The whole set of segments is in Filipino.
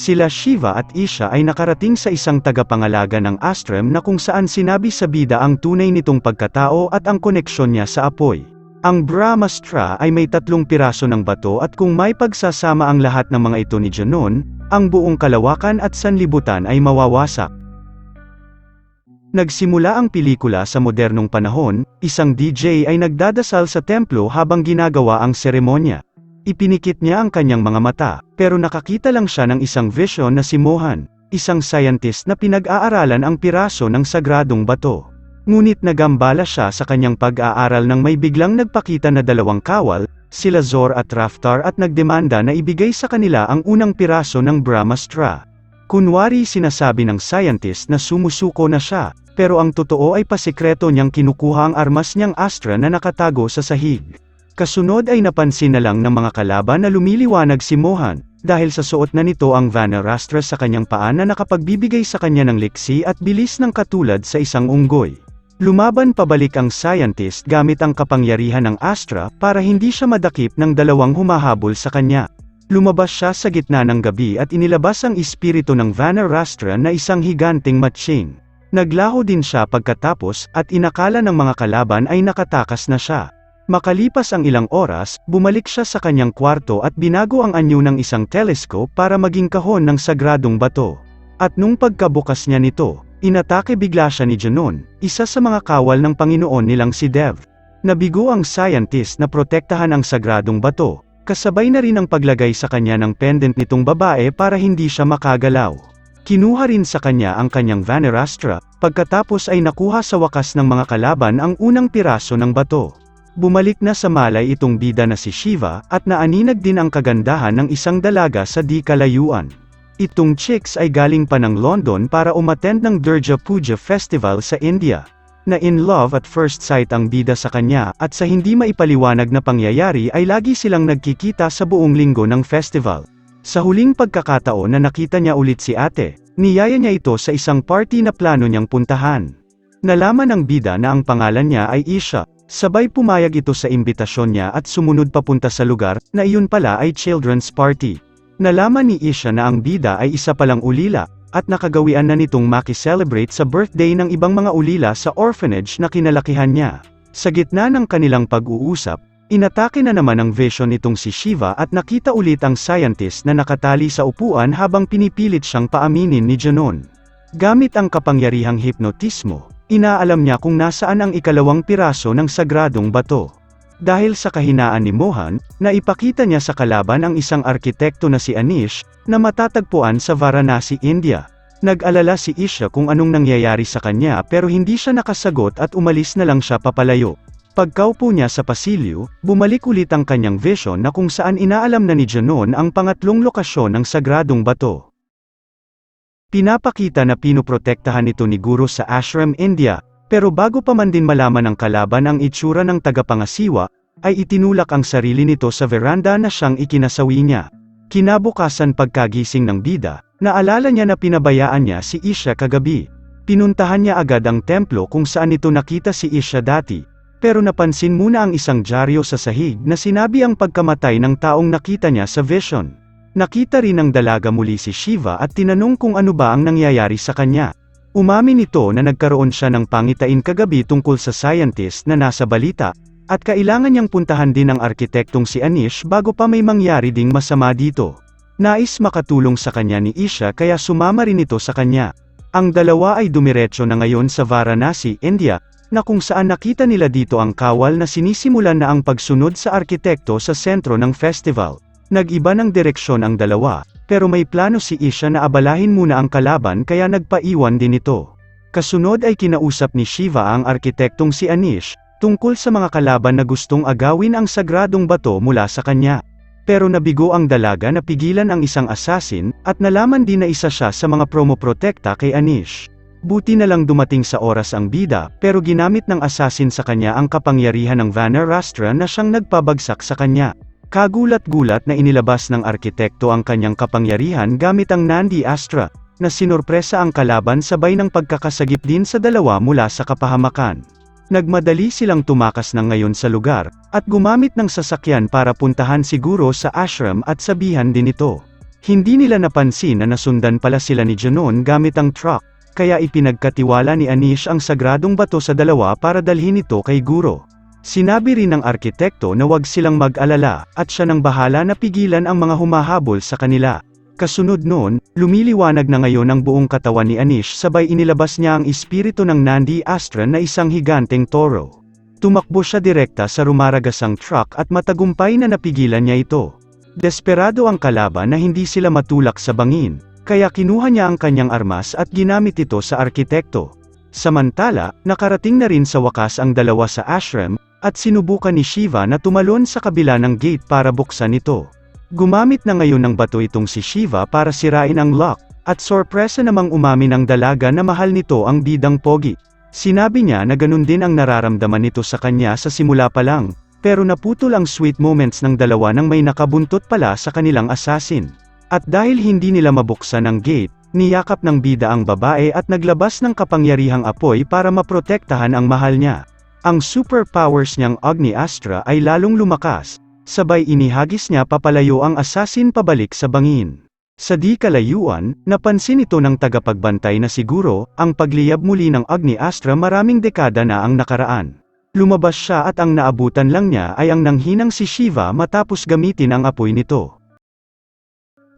Sila Shiva at Isha ay nakarating sa isang tagapangalaga ng ashram na kung saan sinabi sa bida ang tunay nitong pagkatao at ang koneksyon niya sa apoy. Ang Brahmastra ay may tatlong piraso ng bato at kung may pagsasama ang lahat ng mga ito ni Janon, ang buong kalawakan at sanlibutan ay mawawasak. Nagsimula ang pelikula sa modernong panahon, isang DJ ay nagdadasal sa templo habang ginagawa ang seremonya. Ipinikit niya ang kanyang mga mata, pero nakakita lang siya ng isang vision na si Mohan, isang scientist na pinag-aaralan ang piraso ng sagradong bato. Ngunit nagambala siya sa kanyang pag-aaral nang may biglang nagpakita na dalawang kawal, sila Zor at Raftar at nagdemanda na ibigay sa kanila ang unang piraso ng Brahmastra. Kunwari sinasabi ng scientist na sumusuko na siya, pero ang totoo ay pasikreto niyang kinukuha ang armas niyang astra na nakatago sa sahig. Kasunod ay napansin na lang ng mga kalaban na lumiliwanag si Mohan, dahil sa suot na nito ang Vanarastra sa kanyang paa na nakapagbibigay sa kanya ng liksi at bilis ng katulad sa isang unggoy. Lumaban pabalik ang scientist gamit ang kapangyarihan ng Astra para hindi siya madakip ng dalawang humahabol sa kanya. Lumabas siya sa gitna ng gabi at inilabas ang espiritu ng Vanarastra na isang higanting matching. Naglaho din siya pagkatapos at inakala ng mga kalaban ay nakatakas na siya. Makalipas ang ilang oras, bumalik siya sa kanyang kwarto at binago ang anyo ng isang telescope para maging kahon ng sagradong bato. At nung pagkabukas niya nito, inatake bigla siya ni Janon, isa sa mga kawal ng Panginoon nilang si Dev. Nabigo ang scientist na protektahan ang sagradong bato, kasabay na rin ang paglagay sa kanya ng pendant nitong babae para hindi siya makagalaw. Kinuha rin sa kanya ang kanyang Vanarastra, pagkatapos ay nakuha sa wakas ng mga kalaban ang unang piraso ng bato. Bumalik na sa malay itong bida na si Shiva, at naaninag din ang kagandahan ng isang dalaga sa di kalayuan. Itong chicks ay galing pa ng London para umattend ng Durga Puja Festival sa India. Na in love at first sight ang bida sa kanya, at sa hindi maipaliwanag na pangyayari ay lagi silang nagkikita sa buong linggo ng festival. Sa huling pagkakataon na nakita niya ulit si ate, niyaya niya ito sa isang party na plano niyang puntahan. Nalaman ng bida na ang pangalan niya ay Isha, sabay pumayag ito sa imbitasyon niya at sumunod papunta sa lugar, na iyon pala ay children's party. Nalaman ni Isha na ang bida ay isa palang ulila, at nakagawian na nitong makiselebrate sa birthday ng ibang mga ulila sa orphanage na kinalakihan niya. Sa gitna ng kanilang pag-uusap, Inatake na naman ang vision nitong si Shiva at nakita ulit ang scientist na nakatali sa upuan habang pinipilit siyang paaminin ni Janon. Gamit ang kapangyarihang hipnotismo, inaalam niya kung nasaan ang ikalawang piraso ng sagradong bato. Dahil sa kahinaan ni Mohan, naipakita niya sa kalaban ang isang arkitekto na si Anish, na matatagpuan sa Varanasi, India. Nag-alala si Isha kung anong nangyayari sa kanya pero hindi siya nakasagot at umalis na lang siya papalayo. Pagkaupo niya sa pasilyo, bumalik ulit ang kanyang vision na kung saan inaalam na ni Janon ang pangatlong lokasyon ng sagradong bato. Pinapakita na pinuprotektahan ito ni Guru sa Ashram India, pero bago pa man din malaman ng kalaban ang itsura ng tagapangasiwa, ay itinulak ang sarili nito sa veranda na siyang ikinasawi niya. Kinabukasan pagkagising ng bida, naalala niya na pinabayaan niya si Isha kagabi. Pinuntahan niya agad ang templo kung saan ito nakita si Isha dati, pero napansin muna ang isang dyaryo sa sahig na sinabi ang pagkamatay ng taong nakita niya sa vision. Nakita rin ng dalaga muli si Shiva at tinanong kung ano ba ang nangyayari sa kanya. Umamin nito na nagkaroon siya ng pangitain kagabi tungkol sa scientist na nasa balita, at kailangan niyang puntahan din ang arkitektong si Anish bago pa may mangyari ding masama dito. Nais makatulong sa kanya ni Isha kaya sumama rin ito sa kanya. Ang dalawa ay dumiretso na ngayon sa Varanasi, India, na kung saan nakita nila dito ang kawal na sinisimulan na ang pagsunod sa arkitekto sa sentro ng festival. Nag-iba ng direksyon ang dalawa, pero may plano si Isha na abalahin muna ang kalaban kaya nagpaiwan din ito. Kasunod ay kinausap ni Shiva ang arkitektong si Anish, tungkol sa mga kalaban na gustong agawin ang sagradong bato mula sa kanya. Pero nabigo ang dalaga na pigilan ang isang assassin, at nalaman din na isa siya sa mga promoprotekta kay Anish. Buti na lang dumating sa oras ang bida, pero ginamit ng assassin sa kanya ang kapangyarihan ng Vanarastra na siyang nagpabagsak sa kanya. Kagulat-gulat na inilabas ng arkitekto ang kanyang kapangyarihan gamit ang Nandi Astra, na sinurpresa ang kalaban sabay ng pagkakasagip din sa dalawa mula sa kapahamakan. Nagmadali silang tumakas ng ngayon sa lugar, at gumamit ng sasakyan para puntahan siguro sa ashram at sabihan din ito. Hindi nila napansin na nasundan pala sila ni Janon gamit ang truck, kaya ipinagkatiwala ni Anish ang sagradong bato sa dalawa para dalhin ito kay Guro. Sinabi rin ng arkitekto na wag silang mag-alala, at siya nang bahala na pigilan ang mga humahabol sa kanila. Kasunod noon, lumiliwanag na ngayon ang buong katawan ni Anish sabay inilabas niya ang espiritu ng Nandi Astra na isang higanteng toro. Tumakbo siya direkta sa rumaragasang truck at matagumpay na napigilan niya ito. Desperado ang kalaban na hindi sila matulak sa bangin, kaya kinuha niya ang kanyang armas at ginamit ito sa arkitekto. Samantala, nakarating na rin sa wakas ang dalawa sa ashram, at sinubukan ni Shiva na tumalon sa kabila ng gate para buksan ito. Gumamit na ngayon ng bato itong si Shiva para sirain ang lock, at sorpresa namang umamin ang dalaga na mahal nito ang bidang pogi. Sinabi niya na ganun din ang nararamdaman nito sa kanya sa simula pa lang, pero naputol ang sweet moments ng dalawa nang may nakabuntot pala sa kanilang assassin. At dahil hindi nila mabuksan ang gate, niyakap ng bida ang babae at naglabas ng kapangyarihang apoy para maprotektahan ang mahal niya. Ang superpowers niyang Agni Astra ay lalong lumakas, sabay inihagis niya papalayo ang assassin pabalik sa bangin. Sa di kalayuan, napansin ito ng tagapagbantay na siguro, ang pagliyab muli ng Agni Astra maraming dekada na ang nakaraan. Lumabas siya at ang naabutan lang niya ay ang nanghinang si Shiva matapos gamitin ang apoy nito.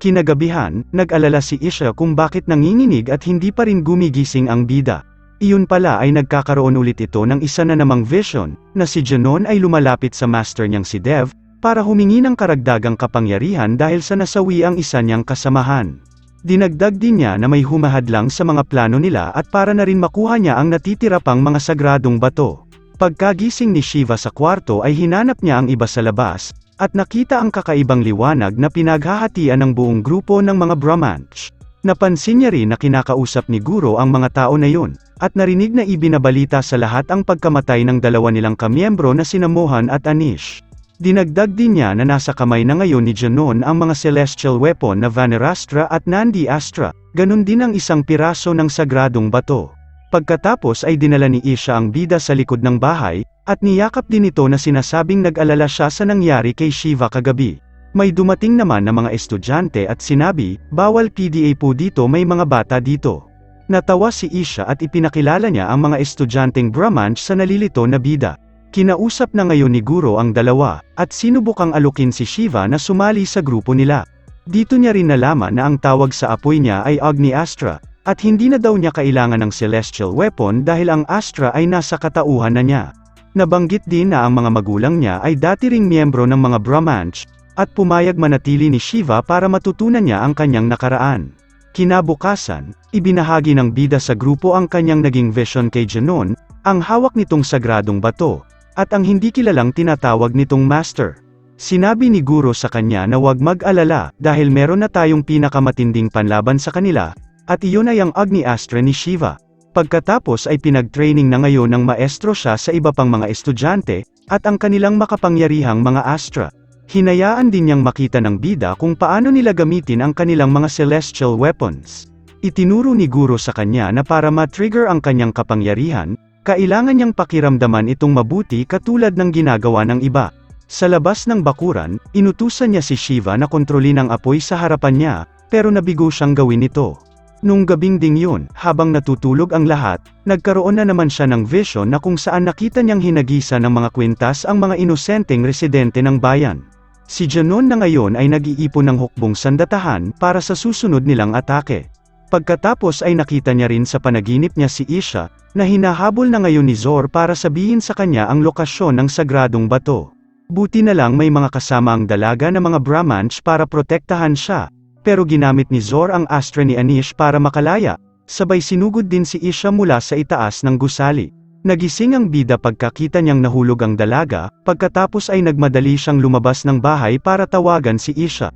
Kinagabihan, nag-alala si Isha kung bakit nanginginig at hindi pa rin gumigising ang bida. Iyon pala ay nagkakaroon ulit ito ng isa na namang vision, na si Janon ay lumalapit sa master niyang si Dev, para humingi ng karagdagang kapangyarihan dahil sa nasawi ang isa niyang kasamahan. Dinagdag din niya na may humahadlang sa mga plano nila at para na rin makuha niya ang natitira pang mga sagradong bato. Pagkagising ni Shiva sa kwarto ay hinanap niya ang iba sa labas, at nakita ang kakaibang liwanag na pinaghahatian ng buong grupo ng mga Brahmanch. Napansin niya rin na kinakausap ni Guro ang mga tao na yun, at narinig na ibinabalita sa lahat ang pagkamatay ng dalawa nilang kamiyembro na sina Mohan at Anish. Dinagdag din niya na nasa kamay na ngayon ni Janon ang mga celestial weapon na Vanirastra at Nandi Astra, ganun din ang isang piraso ng sagradong bato. Pagkatapos ay dinala ni Isha ang bida sa likod ng bahay, at niyakap din ito na sinasabing nag-alala siya sa nangyari kay Shiva kagabi. May dumating naman na mga estudyante at sinabi, bawal PDA po dito may mga bata dito. Natawa si Isha at ipinakilala niya ang mga estudyanteng Brahmanch sa nalilito na bida. Kinausap na ngayon ni Guro ang dalawa, at sinubukang alukin si Shiva na sumali sa grupo nila. Dito niya rin nalaman na ang tawag sa apoy niya ay Agni Astra, at hindi na daw niya kailangan ng celestial weapon dahil ang Astra ay nasa katauhan na niya. Nabanggit din na ang mga magulang niya ay dati ring miyembro ng mga Brahmanch, at pumayag manatili ni Shiva para matutunan niya ang kanyang nakaraan. Kinabukasan, ibinahagi ng bida sa grupo ang kanyang naging vision kay Janon, ang hawak nitong sagradong bato, at ang hindi kilalang tinatawag nitong master. Sinabi ni Guro sa kanya na huwag mag-alala dahil meron na tayong pinakamatinding panlaban sa kanila, at iyon ay ang Agni Astra ni Shiva. Pagkatapos ay pinag-training na ngayon ng maestro siya sa iba pang mga estudyante, at ang kanilang makapangyarihang mga astra. Hinayaan din niyang makita ng bida kung paano nila gamitin ang kanilang mga celestial weapons. Itinuro ni Guro sa kanya na para ma-trigger ang kanyang kapangyarihan, kailangan niyang pakiramdaman itong mabuti katulad ng ginagawa ng iba. Sa labas ng bakuran, inutusan niya si Shiva na kontrolin ang apoy sa harapan niya, pero nabigo siyang gawin ito. Nung gabing ding yun, habang natutulog ang lahat, nagkaroon na naman siya ng vision na kung saan nakita niyang hinagisa ng mga kwintas ang mga inosenteng residente ng bayan. Si Janon na ngayon ay nag-iipon ng hukbong sandatahan para sa susunod nilang atake. Pagkatapos ay nakita niya rin sa panaginip niya si Isha, na hinahabol na ngayon ni Zor para sabihin sa kanya ang lokasyon ng sagradong bato. Buti na lang may mga kasama ang dalaga na mga Brahmanch para protektahan siya, pero ginamit ni Zor ang astra ni Anish para makalaya, sabay sinugod din si Isha mula sa itaas ng gusali. Nagising ang bida pagkakita niyang nahulog ang dalaga, pagkatapos ay nagmadali siyang lumabas ng bahay para tawagan si Isha.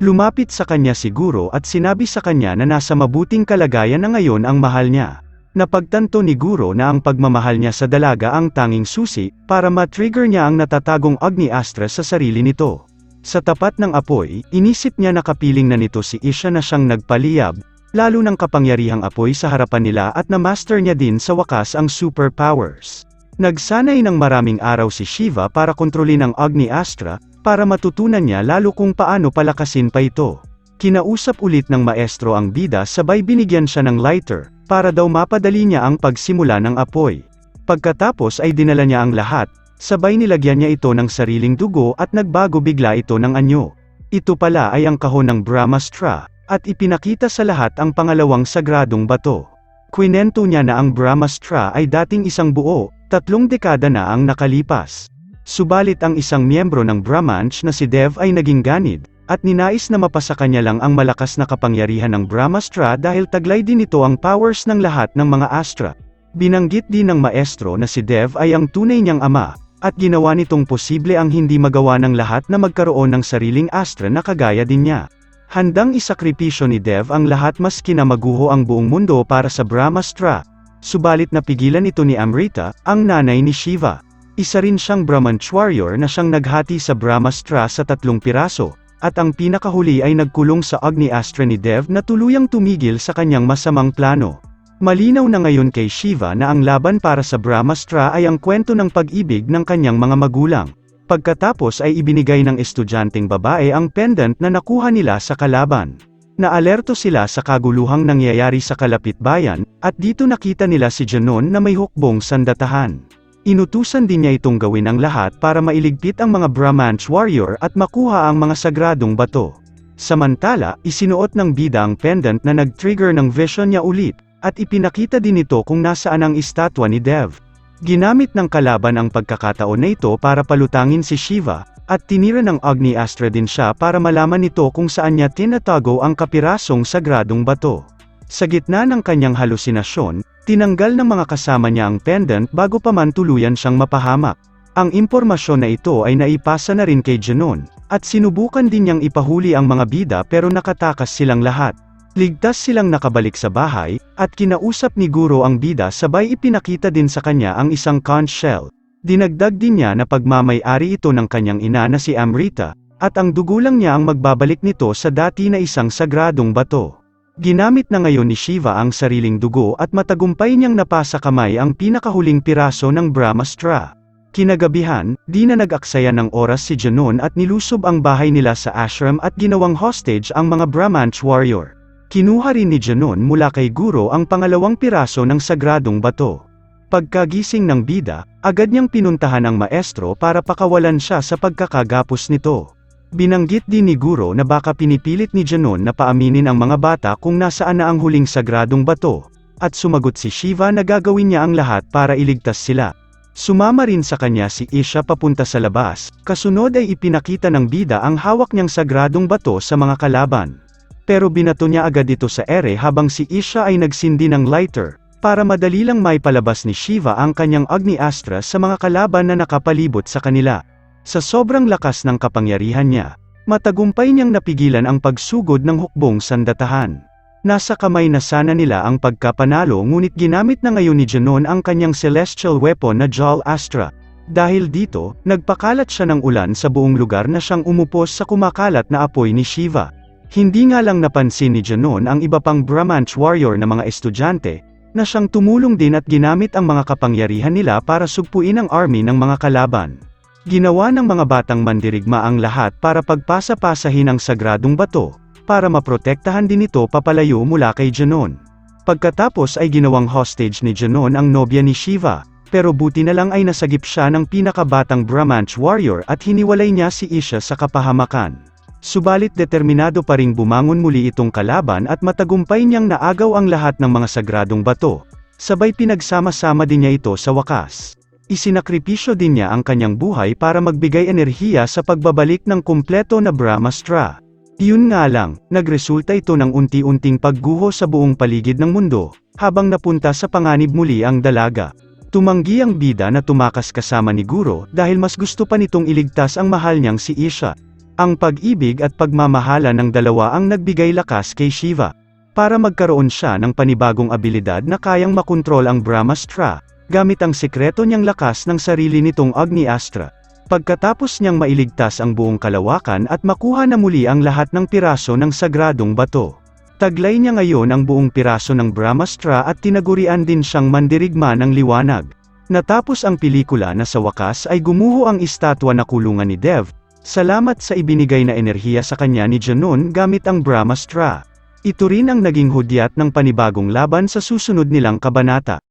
Lumapit sa kanya siguro at sinabi sa kanya na nasa mabuting kalagayan na ngayon ang mahal niya. Napagtanto ni Guro na ang pagmamahal niya sa dalaga ang tanging susi, para ma-trigger niya ang natatagong Agni Astra sa sarili nito. Sa tapat ng apoy, inisip niya na kapiling na nito si Isha na siyang nagpaliyab, lalo ng kapangyarihang apoy sa harapan nila at na-master niya din sa wakas ang superpowers. Nagsanay ng maraming araw si Shiva para kontrolin ang Agni Astra, para matutunan niya lalo kung paano palakasin pa ito. Kinausap ulit ng maestro ang bida sabay binigyan siya ng lighter, para daw mapadali niya ang pagsimula ng apoy. Pagkatapos ay dinala niya ang lahat, sabay nilagyan niya ito ng sariling dugo at nagbago bigla ito ng anyo. Ito pala ay ang kahon ng Brahmastra, at ipinakita sa lahat ang pangalawang sagradong bato. Kwinento niya na ang Brahmastra ay dating isang buo, tatlong dekada na ang nakalipas. Subalit ang isang miyembro ng Brahmanch na si Dev ay naging ganid, at ninais na mapasa kanya lang ang malakas na kapangyarihan ng Brahmastra dahil taglay din ito ang powers ng lahat ng mga astra. Binanggit din ng maestro na si Dev ay ang tunay niyang ama, at ginawa nitong posible ang hindi magawa ng lahat na magkaroon ng sariling astra na kagaya din niya. Handang isakripisyo ni Dev ang lahat maski na maguho ang buong mundo para sa Brahmastra. Subalit napigilan ito ni Amrita, ang nanay ni Shiva. Isa rin siyang Brahmanch warrior na siyang naghati sa Brahmastra sa tatlong piraso, at ang pinakahuli ay nagkulong sa Agni Astra ni Dev na tuluyang tumigil sa kanyang masamang plano. Malinaw na ngayon kay Shiva na ang laban para sa Brahmastra ay ang kwento ng pag-ibig ng kanyang mga magulang. Pagkatapos ay ibinigay ng estudyanteng babae ang pendant na nakuha nila sa kalaban. Naalerto sila sa kaguluhang nangyayari sa kalapit bayan, at dito nakita nila si Janon na may hukbong sandatahan. Inutusan din niya itong gawin ang lahat para mailigpit ang mga Brahmanch warrior at makuha ang mga sagradong bato. Samantala, isinuot ng bida ang pendant na nag-trigger ng vision niya ulit, at ipinakita din ito kung nasaan ang estatwa ni Dev. Ginamit ng kalaban ang pagkakataon na ito para palutangin si Shiva, at tinira ng Agni Astra din siya para malaman nito kung saan niya tinatago ang kapirasong sagradong bato. Sa gitna ng kanyang halusinasyon, tinanggal ng mga kasama niya ang pendant bago pa man tuluyan siyang mapahamak. Ang impormasyon na ito ay naipasa na rin kay Janon, at sinubukan din niyang ipahuli ang mga bida pero nakatakas silang lahat. Ligtas silang nakabalik sa bahay, at kinausap ni Guro ang bida sabay ipinakita din sa kanya ang isang conch shell. Dinagdag din niya na pagmamay-ari ito ng kanyang ina na si Amrita, at ang dugulang niya ang magbabalik nito sa dati na isang sagradong bato. Ginamit na ngayon ni Shiva ang sariling dugo at matagumpay niyang napasa kamay ang pinakahuling piraso ng Brahmastra. Kinagabihan, di na nag-aksaya ng oras si Janon at nilusob ang bahay nila sa ashram at ginawang hostage ang mga Brahmanch warrior. Kinuha rin ni Janon mula kay Guro ang pangalawang piraso ng sagradong bato. Pagkagising ng bida, agad niyang pinuntahan ang maestro para pakawalan siya sa pagkakagapos nito. Binanggit din ni Guro na baka pinipilit ni Janon na paaminin ang mga bata kung nasaan na ang huling sagradong bato, at sumagot si Shiva na gagawin niya ang lahat para iligtas sila. Sumama rin sa kanya si Isha papunta sa labas, kasunod ay ipinakita ng bida ang hawak niyang sagradong bato sa mga kalaban. Pero binato niya agad ito sa ere habang si Isha ay nagsindi ng lighter, para madali lang may palabas ni Shiva ang kanyang Agni Astra sa mga kalaban na nakapalibot sa kanila. Sa sobrang lakas ng kapangyarihan niya, matagumpay niyang napigilan ang pagsugod ng hukbong sandatahan. Nasa kamay na sana nila ang pagkapanalo ngunit ginamit na ngayon ni Janon ang kanyang celestial weapon na Jal Astra. Dahil dito, nagpakalat siya ng ulan sa buong lugar na siyang umupos sa kumakalat na apoy ni Shiva. Hindi nga lang napansin ni Janon ang iba pang Brahmanch warrior na mga estudyante, na siyang tumulong din at ginamit ang mga kapangyarihan nila para sugpuin ang army ng mga kalaban. Ginawa ng mga batang mandirigma ang lahat para pagpasa-pasahin ang sagradong bato, para maprotektahan din ito papalayo mula kay Janon. Pagkatapos ay ginawang hostage ni Janon ang nobya ni Shiva, pero buti na lang ay nasagip siya ng pinakabatang Brahmanch warrior at hiniwalay niya si Isha sa kapahamakan. Subalit determinado pa ring bumangon muli itong kalaban at matagumpay niyang naagaw ang lahat ng mga sagradong bato. Sabay pinagsama-sama din niya ito sa wakas. Isinakripisyo din niya ang kanyang buhay para magbigay enerhiya sa pagbabalik ng kumpleto na Brahmastra. Iyon nga lang, nagresulta ito ng unti-unting pagguho sa buong paligid ng mundo, habang napunta sa panganib muli ang dalaga. Tumanggi ang bida na tumakas kasama ni Guro dahil mas gusto pa nitong iligtas ang mahal niyang si Isha. Ang pag-ibig at pagmamahala ng dalawa ang nagbigay lakas kay Shiva. Para magkaroon siya ng panibagong abilidad na kayang makontrol ang Brahmastra, gamit ang sekreto niyang lakas ng sarili nitong Agni Astra. Pagkatapos niyang mailigtas ang buong kalawakan at makuha na muli ang lahat ng piraso ng sagradong bato. Taglay niya ngayon ang buong piraso ng Brahmastra at tinagurian din siyang mandirigma ng liwanag. Natapos ang pelikula na sa wakas ay gumuho ang estatwa na kulungan ni Dev, Salamat sa ibinigay na enerhiya sa kanya ni Janon gamit ang Brahmastra. Ito rin ang naging hudyat ng panibagong laban sa susunod nilang kabanata.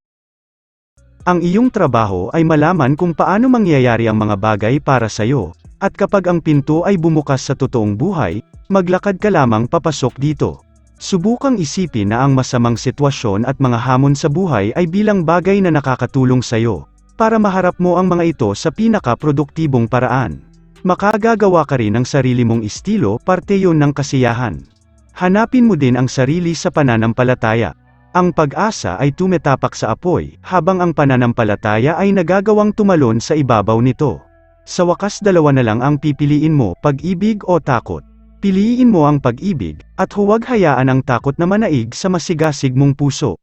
Ang iyong trabaho ay malaman kung paano mangyayari ang mga bagay para sa'yo, at kapag ang pinto ay bumukas sa totoong buhay, maglakad ka lamang papasok dito. Subukang isipin na ang masamang sitwasyon at mga hamon sa buhay ay bilang bagay na nakakatulong sa'yo, para maharap mo ang mga ito sa pinaka-produktibong paraan. Makagagawa ka rin ng sarili mong estilo, parte yon ng kasiyahan. Hanapin mo din ang sarili sa pananampalataya. Ang pag-asa ay tumetapak sa apoy, habang ang pananampalataya ay nagagawang tumalon sa ibabaw nito. Sa wakas dalawa na lang ang pipiliin mo, pag-ibig o takot. Piliin mo ang pag-ibig, at huwag hayaan ang takot na manaig sa masigasig mong puso.